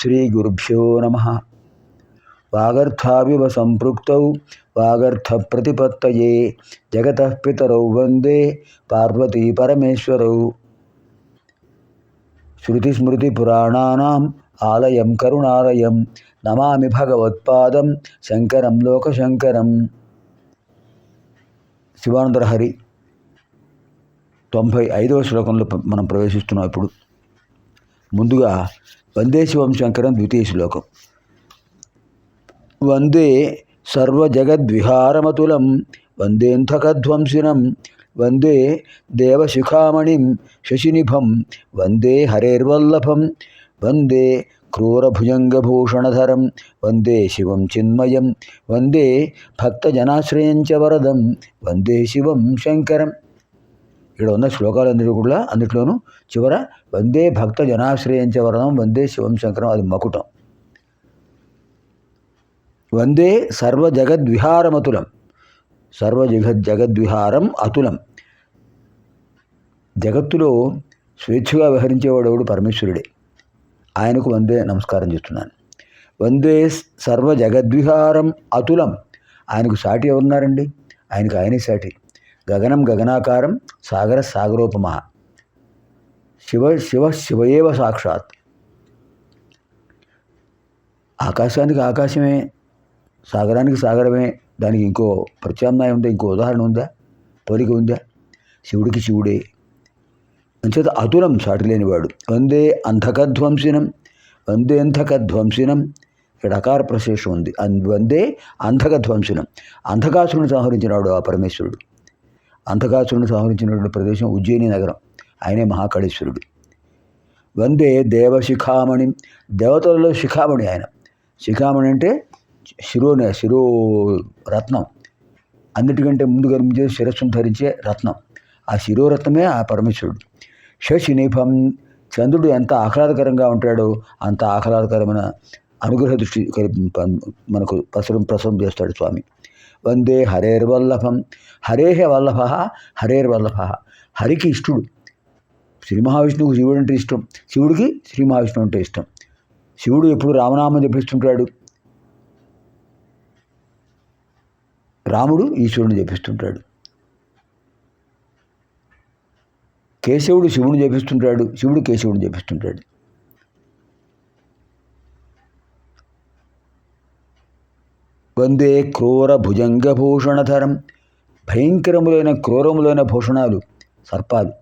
శ్రీగురుభ్యో నమ. వాగర్థావివ సంపృక్తౌ వాగర్థప్రతిపత్తయే జగత పితరౌ వందే పార్వతీ పరమేశ్వరౌ. శృతిస్మృతిపురాణానాం ఆలయం కరుణాలయం నమామి భగవత్పాదం శంకరం లోకశంకరం. శివానందరహరి తొంభై ఐదవ శ్లోకంలో మనం ప్రవేశిస్తున్నాం ఇప్పుడు. ముందుగా వందే శివంశంకరం ద్వితీయ శ్లోకం. వందే సర్వజగద్విహారమతులం వందేంధకధ్వంసినం వందే దేవశిఖామణిం శశినిభం వందే హరేర్వల్లభం వందే క్రూరభుజంగభూషణధరం వందే శివం చిన్మయం వందే భక్తజనాశ్రయం చ వరదం వందే శివం శంకరం. ఇక్కడ ఉన్న శ్లోకాలన్నిటి కూడా అన్నిట్లోనూ చివర వందే భక్త జనాశ్రయించే వరణం వందే శివం శంకరం అది మకుటం. వందే సర్వ జగద్విహారమతులం సర్వ జగద్ జగద్విహారం అతులం. జగత్తులో స్వేచ్ఛగా విహరించేవాడు ఎవడు? పరమేశ్వరుడే. ఆయనకు వందే నమస్కారం చేస్తున్నాను. వందే సర్వ జగద్విహారం అతులం. ఆయనకు సాటి ఎవరున్నారండి? ఆయనకు ఆయనే సాటి. గగనం గగనాకారం సాగర సాగరోపమ. శివ శివ శివయేవ సాక్షాత్. ఆకాశానికి ఆకాశమే సాగరానికి సాగరమే దానికి ఇంకో ప్రత్యామ్నాయం ఉందా? ఇంకో ఉదాహరణ ఉందా? పోలిక ఉందా? శివుడికి శివుడే. అంచేత అతులం సాటి లేనివాడు వందే అంధకధ్వంసినం వందే అంధకధ్వంసినం. ఇక్కడ అకార ప్రశేషం ఉంది. అన్- వందే అంధకధ్వంసినం. అంధకాసురుని సంహరించినాడు ఆ పరమేశ్వరుడు. అంధకాసురుని సంహరించినటువంటి ప్రదేశం ఉజ్జయిని నగరం. ఆయనే మహాకాళేశ్వరుడు. వందే దేవశిఖామణి దేవతలలో శిఖామణి ఆయన. శిఖామణి అంటే శిరోనే శిరో రత్నం. అన్నిటికంటే ముందు కనిపించే శిరస్సును ధరించే రత్నం. ఆ శిరోరత్నమే ఆ పరమేశ్వరుడు. శశినిభం చంద్రుడు ఎంత ఆహ్లాదకరంగా ఉంటాడో అంత ఆహ్లాదకరమైన అనుగ్రహ దృష్టి మనకు ప్రసరం ప్రసరం చేస్తాడు స్వామి. వందే హరేర్వల్లభం హరేహ వల్లభ హరేర్వల్లభ హరికి ఇష్టుడు. శ్రీ మహావిష్ణువుకు శివుడు అంటే ఇష్టం. శివుడికి శ్రీ మహావిష్ణువు అంటే ఇష్టం. శివుడు ఎప్పుడు రామనామం జపిస్తుంటాడు. రాముడు ఈశ్వరుని జపిస్తుంటాడు. కేశవుడు శివుని జపిస్తుంటాడు. శివుడు కేశవుని జపిస్తుంటాడు. వందే క్రూర భుజంగభూషణధరం. భయంకరములైన క్రూరములైన భూషణాలు సర్పాలు.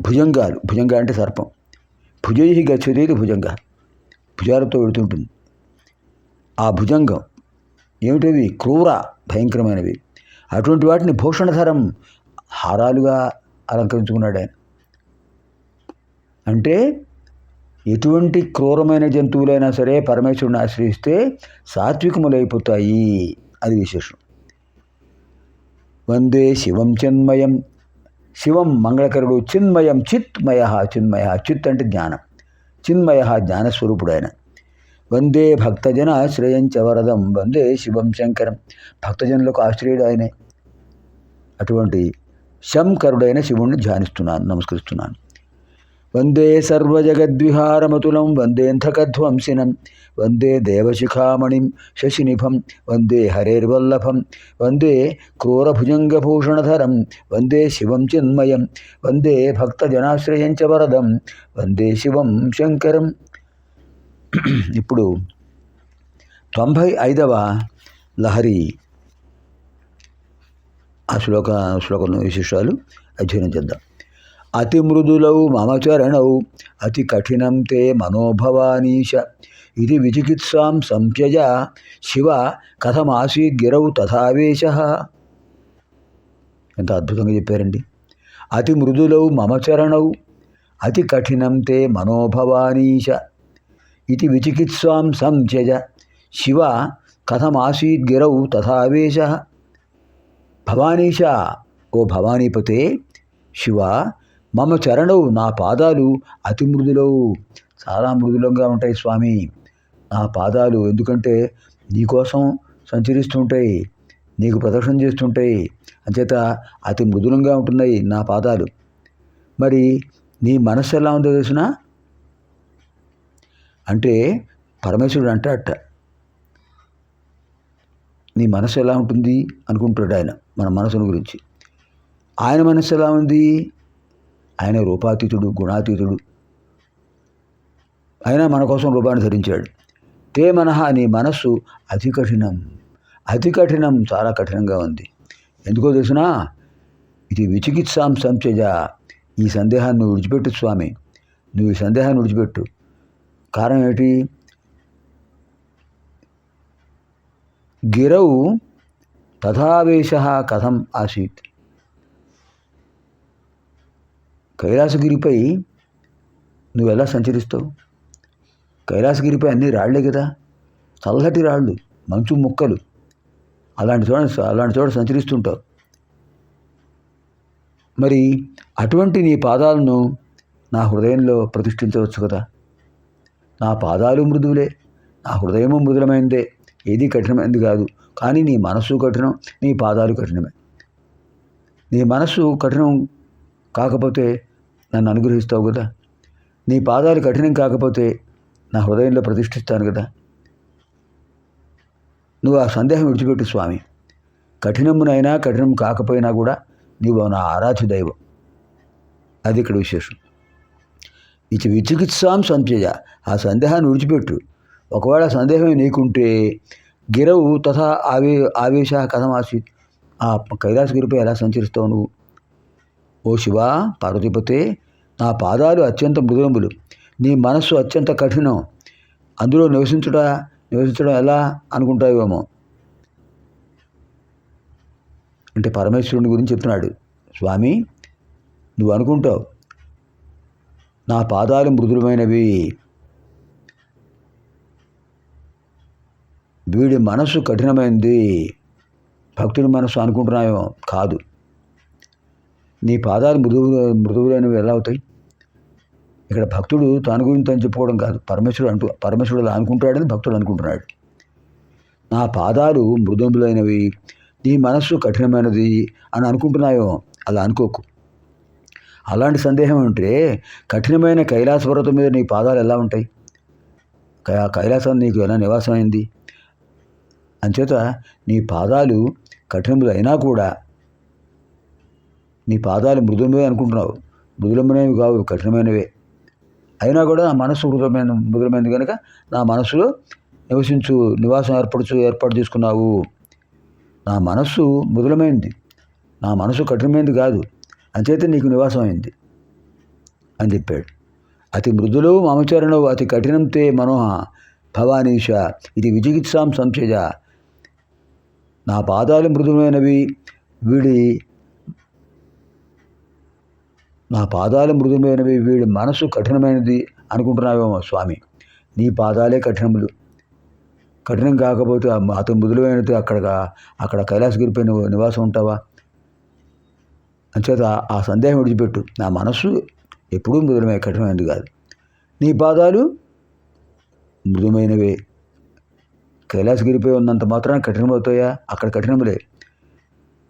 భుజంగాలు భుజంగ అంటే సర్పం. భుజై గచ్చదేది భుజంగ? భుజాలతో వెళుతుంటుంది. ఆ భుజంగం ఏమిటవి క్రూర భయంకరమైనవి అటువంటి వాటిని భూషణధరం హారాలుగా అలంకరించుకున్నాడు ఆయన. అంటే ఎటువంటి క్రూరమైన జంతువులైనా సరే పరమేశ్వరుని ఆశ్రయిస్తే సాత్వికములైపోతాయి. అది విశేషం. వందే శివం చిన్మయం. శివం మంగళకరుడు చిన్మయం చిత్మయ చిన్మయ చిత్ అంటే జ్ఞానం. చిన్మయ జ్ఞానస్వరూపుడు ఆయన వందే భక్తజన ఆశ్రయంచ వరదం. వందే శివం శంకరం. భక్తజనులకు ఆశ్రయుడు ఆయనే. అటువంటి శంకరుడైన శివుణ్ణి ధ్యానిస్తున్నాను నమస్కరిస్తున్నాను. వందే సర్వజగద్విహారమతులం వందేంధకధ్వంసినం వందే దేవశిఖామణిం శశినిభం వందే హరేర్వల్లభం వందే క్రూరభుజంగభూషణధరం వందే శివం చిన్మయం వందే భక్తజనాశ్రయం చ వరదం వందే శివం శంకరం ఇప్పుడు తొంభై ఐదవ లహరి ఆ శ్లోక శ్లోకంలో విశేషాలు అధ్యయనం చేద్దాం అతి మృదులౌ మమ చరణౌ అతి కఠినం తే మనోభవానీశ. ఇది విచికిత్సాం సంత్యజ శివ కథమాసీద్గిరౌ తథావేశ. ఎంత అద్భుతంగా చెప్పారండి. అతి మృదులౌ మమ చరణౌ అతి కఠినం తే మనోభవానీశ. ఇది విచికిత్సాం సంత్యజ శివ కథమాసీద్గిరౌ తథావేశ. భవానీశ ఓ భవానీపతే శివ మమ చరణవు నా పాదాలు అతి మృదులవు. చాలా మృదులంగా ఉంటాయి స్వామి. నా పాదాలు ఎందుకంటే నీకోసం సంచరిస్తుంటాయి నీకు ప్రదర్శన చేస్తుంటాయి. అంచేత అతి మృదులంగా ఉంటున్నాయి నా పాదాలు. మరి నీ మనస్సు ఎలా ఉందో తెలిసిన? అంటే పరమేశ్వరుడు అంటాడట నీ మనసు ఎలా ఉంటుంది అనుకుంటాడు ఆయన మన మనసును గురించి. ఆయన మనసు ఎలా ఉంది? ఆయన రూపాతీతుడు గుణాతీతుడు. అయినా మన కోసం రూపాన్ని ధరించాడు. తే మనహ నీ మనస్సు అతి కఠినం అతి కఠినం చాలా కఠినంగా ఉంది. ఎందుకో తెలిసినా? ఇది విచికిత్సాం సంచజ ఈ సందేహాన్ని నువ్వు విడిచిపెట్టు స్వామి. నువ్వు ఈ సందేహాన్ని విడిచిపెట్టు. కారణం ఏంటి గిరౌ తథావేశ కథం ఆసీత్. కైలాసగిరిపై నువ్వు ఎలా సంచరిస్తావు? కైలాసగిరిపై అన్ని రాళ్ళే కదా? చల్లటి రాళ్ళు మంచు ముక్కలు. అలాంటి చోట అలాంటి చోట సంచరిస్తుంటావు. మరి అటువంటి నీ పాదాలను నా హృదయంలో ప్రతిష్ఠించవచ్చు కదా? నా పాదాలు మృదువులే నా హృదయము మృదులమైందే. ఏది కఠినమైంది కాదు. కానీ నీ మనస్సు కఠినం నీ పాదాలు కఠినమే. నీ మనస్సు కఠినం కాకపోతే నన్ను అనుగ్రహిస్తావు కదా? నీ పాదాలు కఠినం కాకపోతే నా హృదయంలో ప్రతిష్ఠిస్తాను కదా? నువ్వు ఆ సందేహం విడిచిపెట్టు స్వామి. కఠినమునైనా కఠినం కాకపోయినా కూడా నీవు నా ఆరాధ్య దైవం. అది ఇక్కడ విశేషం. ఇచ్చి విచికిత్సాం సంచయ. ఆ సందేహాన్ని విడిచిపెట్టు. ఒకవేళ సందేహమే నీకుంటే గిరవు తథా ఆవే ఆవేశ కథం ఆ కైలాసగిరిపై ఎలా సంచరిస్తావు నువ్వు? ఓ శివ పార్వతీపతే నా పాదాలు అత్యంత మృదులములు నీ మనస్సు అత్యంత కఠినం. అందులో నివసించుట నివసించడం ఎలా అనుకుంటావేమో? అంటే పరమేశ్వరుని గురించి చెప్తున్నాడు. స్వామి నువ్వు అనుకుంటావు. నా పాదాలు మృదులమైనవి వీడి మనసు కఠినమైంది. భక్తుడి మనసు అనుకుంటున్నాయో కాదు. నీ పాదాలు మృదువు మృదువులైనవి ఎలా అవుతాయి? ఇక్కడ భక్తుడు తాను గురించి తను చెప్పుకోవడం కాదు. పరమేశ్వరుడు అంటూ పరమేశ్వరుడు అలా అనుకుంటాడని భక్తుడు అనుకుంటున్నాడు. నా పాదాలు మృదువులైనవి నీ మనస్సు కఠినమైనది అని అనుకుంటున్నాయో అలా అనుకోకు. అలాంటి సందేహం ఉంటే కఠినమైన కైలాస పర్వతం మీద నీ పాదాలు ఎలా ఉంటాయి? కై- కైలాసం నీకు ఎలా నివాసమైంది? అంచేత నీ పాదాలు కఠినములు అయినా కూడా నీ పాదాలు మృదుమే అనుకుంటున్నావు. మృదులమైనవి కావు కఠినమైనవే. అయినా కూడా నా మనసు మృదులమైన మృదులమైంది కనుక నా మనసులో నివసించు నివాసం ఏర్పరచు ఏర్పాటు చేసుకున్నావు. నా మనస్సు మృదులమైంది. నా మనసు కఠినమైంది కాదు. అంచేత నీకు నివాసం అయింది అని చెప్పాడు. అతి మృదులు మమచరణవు అతి కఠినంతే మనోహ భవానీష ఇది విచికిత్సాం సంశయ. నా పాదాలు మృదులమైనవి వీడి నా పాదాలు మృదుమైనవి వీడి మనసు కఠినమైనది అనుకుంటున్నావేమో స్వామి. నీ పాదాలే కఠినములు. కఠినం కాకపోతే అతను మృదులమైనది అక్కడ అక్కడ కైలాసగిరిపై నువ్వు నివాసం ఉంటావా? అంచేత ఆ సందేహం విడిచిపెట్టు. నా మనస్సు ఎప్పుడూ మృదులమే కఠినమైనది కాదు. నీ పాదాలు మృదుమైనవే కైలాసగిరిపై ఉన్నంత మాత్రాన కఠినమవుతాయా? అక్కడ కఠినములే.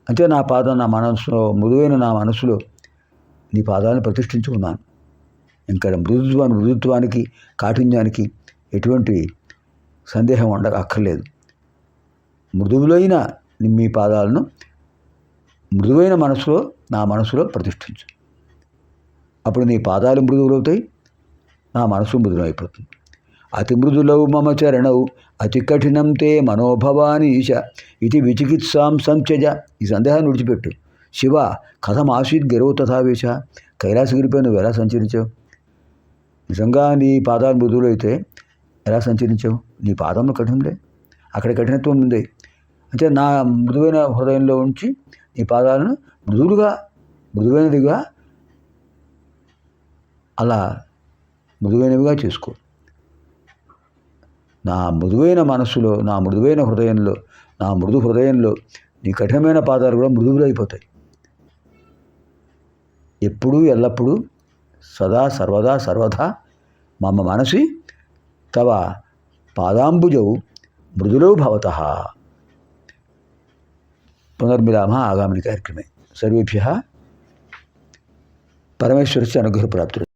అంటే నా పాదం నా మనస్సులో మృదువైన నా మనస్సులో నీ పాదాలను ప్రతిష్ఠించుకున్నాను. ఇంకా మృదుత్వాన్ని మృదుత్వానికి కాఠిన్యానికి ఎటువంటి సందేహం ఉండ అక్కర్లేదు. మృదువులైన మీ పాదాలను మృదువైన మనసులో నా మనసులో ప్రతిష్ఠించు. అప్పుడు నీ పాదాలు మృదువులవుతాయి నా మనసు మృదులైపోతుంది అతి మృదులవు మమ చరణవు అతి కఠినం తే మనోభవాని ఇది విచికిత్సాం సంచజ ఈ సందేహాన్ని విడిచిపెట్టు. శివ కథం ఆసీత్ గెరవు తథావేశ కైలాసగిరిపై నువ్వు ఎలా సంచరించావు? నిజంగా నీ పాదాలు మృదువులు అయితే ఎలా సంచరించావు? నీ పాదంలో కఠినంలే? అక్కడ కఠినత్వం ఉంది. అంటే నా మృదువైన హృదయంలో ఉంచి నీ పాదాలను మృదువులుగా మృదువైనదిగా అలా మృదువైనవిగా చేసుకో. నా మృదువైన మనస్సులో నా మృదువైన హృదయంలో నా మృదు హృదయంలో నీ కఠినమైన పాదాలు కూడా మృదువులైపోతాయి. ఎప్పుడూ ఎల్లప్పుడూ సదా సర్వదా సర్వదా మమ మనసి తవ పాదాంబుజౌ మృదులో భవత. పునర్మిలామ ఆగామిని కార్యక్రమే. సర్వేభ్య పరమేశ్వరస్య అనుగ్రహ ప్రాప్తి